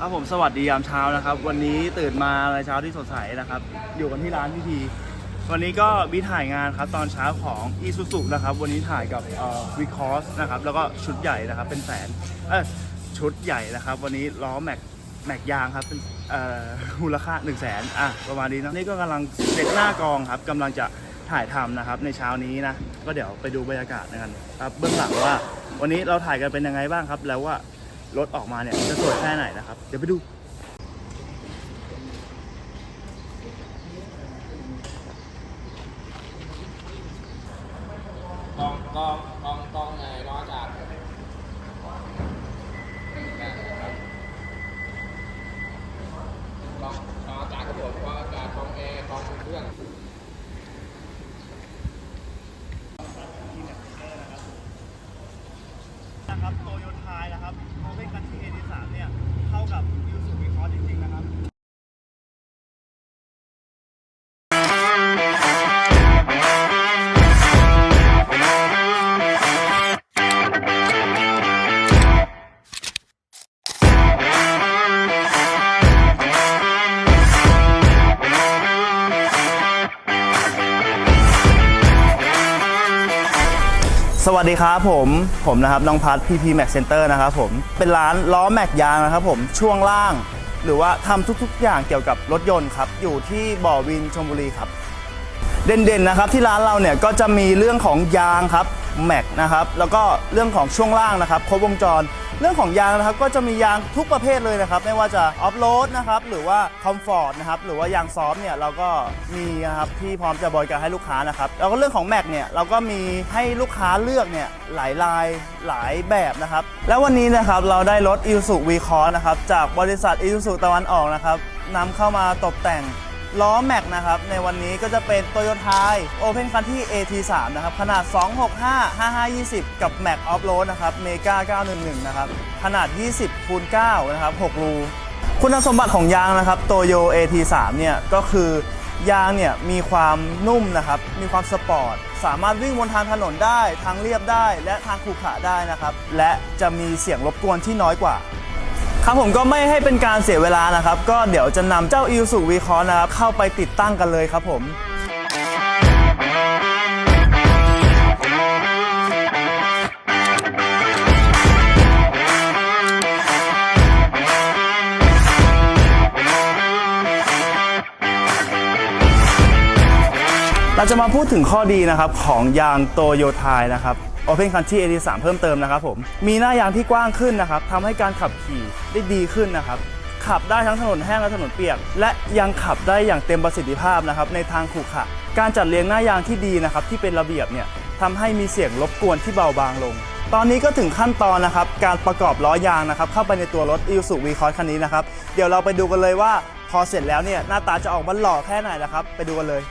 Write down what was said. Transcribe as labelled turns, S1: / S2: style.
S1: ครับผมสวัสดียามเช้านะครับ วันนี้ตื่นมาในเช้าที่สดใสนะครับ อยู่กันที่ร้านพิธีวันนี้ก็มีถ่ายงานครับตอนเช้าของ i s u z u นะครับ วันนี้ถ่ายกับเอ่อ v ีคอสนะครับแล้วก็ชุดใหญ่นะครับเป็นแสนเออชุดใหญ่นะครับ วันนี้ล้อแม็กแม็กยางครับเป็นอ่อมูลค่า1นึ่งแสนอะประมาณนี้นะนี่ก็กำลังเซตหน้ากองครับกำลังจะถ่ายทำนะครับในเช้านี้นะก็เดี๋ยวไปดูบรรยากาศกันครับเบื้องหลังว่า วันนี้เราถ่ายกันเป็นยังไงบ้างครับ แล้วว่า รถออกมาเนี่ยจะสวยแค่ไหนนะครับ เดี๋ยวไปดู
S2: กองกองกองกองไงกองอากาศกองกองอากาศครับผมกองอากาศกองแอร์กองเครื่อง
S1: นะครับโตโยต้ายนะครับ เราเล่นกันที่เอทีสามเนี่ยเท่ากับยู สวัสดีครับผมผมนะครับน้องพัทพีพีแม็กเซ็นเตอร์นะครับผมเป็นร้านล้อแม็กยางนะครับผมช่วงล่าง หรือว่าทำทุกๆ อย่างเกี่ยวกับรถยนต์ครับอยู่ที่บ่อวินชลบุรีครับ เด่นๆนะครับที่ร้านเราเนี่ยก็จะมีเรื่องของยางครับ แม็กนะครับแล้วก็เรื่องของช่วงล่างนะครับครบวงจร เรื่องของยางนะครับก็จะมียางทุกประเภทเลยนะครับไม่ว่าจะออฟโรดนะครับหรือว่าคอมฟอร์ตนะครับหรือว่ายางซอฟเนี่ยเราก็มีนะครับที่พร้อมจะบริการให้ลูกค้านะครับแล้วก็เรื่องของแม็กเนี่ยเราก็มีให้ลูกค้าเลือกเนี่ยหลายลายหลายแบบนะครับแล้ววันนี้นะครับเราได้รถ i s u z u v c o s นะครับจากบริษัท i s u z u ตะวันออกนะครับนำเข้ามาตกแต่ง ล้อแม็กนะครับ ในวันนี้ก็จะเป็น Toyota Open Country AT3 นะครับ ขนาด 265 5520 กับ Max Off Road นะครับ Mega 911 นะครับ ขนาด 20คูณ9นะครับ 6 รู คุณสมบัติของยางนะครับ Toyo AT3 เนี่ย ก็คือยางเนี่ยมีความนุ่มนะครับ มีความสปอร์ต สามารถวิ่งบนทางถนนได้ ทางเรียบได้ และทางขรุขระได้นะครับ และจะมีเสียงรบกวนที่น้อยกว่า ครับผมก็ไม่ให้เป็นการเสียเวลานะครับ ก็เดี๋ยวจะนำเจ้า i ิ s u v ีคอนะครับเข้าไปติดตั้งกันเลยครับผม เราจะมาพูดถึงข้อดีนะครับของยางโตโยไทยนะครับ Open Country AT3 เพิ่มเติมนะครับผม มีหน้ายางที่กว้างขึ้นนะครับทำให้การขับขี่ได้ดีขึ้นนะครับ ขับได้ทั้งถนนแห้งและถนนเปียก และยังขับได้อย่างเต็มประสิทธิภาพนะครับในทางขรุขระการจัดเรียงหน้ายางที่ดีนะครับที่เป็นระเบียบเนี่ยทำให้มีเสียงรบกวนที่เบาบางลง ตอนนี้ก็ถึงขั้นตอนนะครับการประกอบล้อยางนะครับเข้าไปในตัวรถ i s u v ีคอร์คันนี้นะครับเดี๋ยวเราไปดูกันเลยว่าพอเสร็จแล้วเนี่ยหน้าตาจะออกมาหล่อแค่ไหนนะครับ ไปดูกันเลย